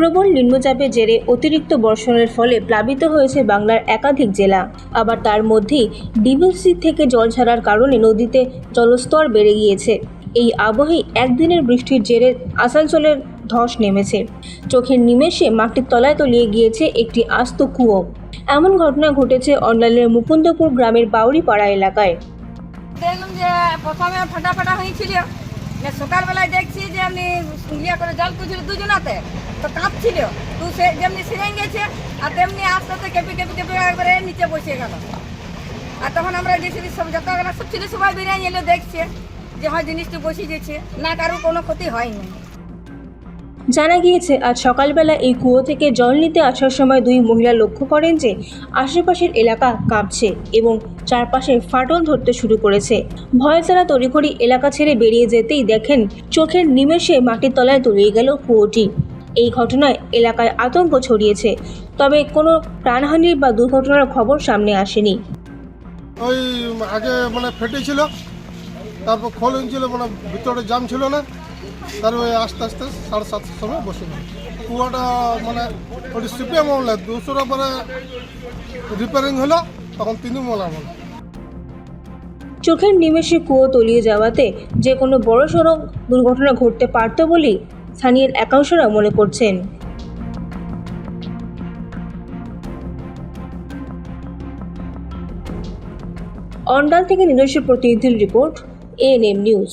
প্রবল নিম্নচাপের জেরে অতিরিক্ত বর্ষণের ফলে প্লাবিত হয়েছে বাংলার একাধিক জেলা। আবার তার মধ্যেই ডিভিসি থেকে জল ছাড়ার কারণে নদীতে জলস্তর বেড়ে গিয়েছে। এই আবহে একদিনের বৃষ্টির জেরে আসানসোলের ধস নেমেছে। চোখের নিমেষে মাটির তলায় তলিয়ে গিয়েছে একটি আস্ত কুয়ো। এমন ঘটনা ঘটেছে অন্যান্যের মুকুন্দপুর গ্রামের বাউরিপাড়া এলাকায়। দেখলাম যে প্রথমে ফাটা ফাটা হয়েছিল। যে সকালবেলায় দেখছি যে আমি ইয়ে করে জল খুঁজছিল দুজনাতে তো কাঁপছিল তো সে যেমনি সিরে গেছে আর তেমনি আস্তে আস্তে কেঁপে কেঁপে কেঁপে একবারে নিচে বসে গেল আর তখন আমরা গেছি সব যত সব ছিল সবাই বেরিয়ে এলো দেখছে যে হয় জিনিসটি বসে গেছে না কারোর কোনো ক্ষতি হয়নি জানা গিয়েছে, আজ সকালবেলা এই কুয়ো থেকে জল নিতে আসার সময় দুই মহিলা লক্ষ্য করেন যে আশেপাশের এলাকা কাঁপছে এবং চারপাশে ফাটল ধরতে শুরু করেছে। ভয়ে তারা তড়িঘড়ি এলাকা ছেড়ে বেরিয়ে যেতেই দেখেন, চোখের নিমেষে মাটির তলায় তলিয়ে গেল কুয়োটি। এই ঘটনায় এলাকায় আতঙ্ক ছড়িয়েছে, তবে কোনো প্রাণহানির বা দুর্ঘটনার খবর সামনে আসেনি। ওই আগে মানে ফেটেছিল, তারপর খোল ছিল মানে ভিতরে জাম ছিল না। তারপরে আস্তে আস্তে সাড়ে সাতটার সময় বসে গেল। কুয়াটা মানে ওটি সিপিএম আমলে, দুশোর পরে রিপেয়ারিং হলো, তখন তৃণমূল আমল। চোখের নিমেষে কুয়ো তলিয়ে যাওয়াতে যে কোনো বড় সড়ক দুর্ঘটনা ঘটতে পারত বলেই স্থানীয় একাংশরা মনে করছেন। অন্ডাল থেকে নিজস্ব প্রতিনিধির রিপোর্ট এএনএম নিউজ।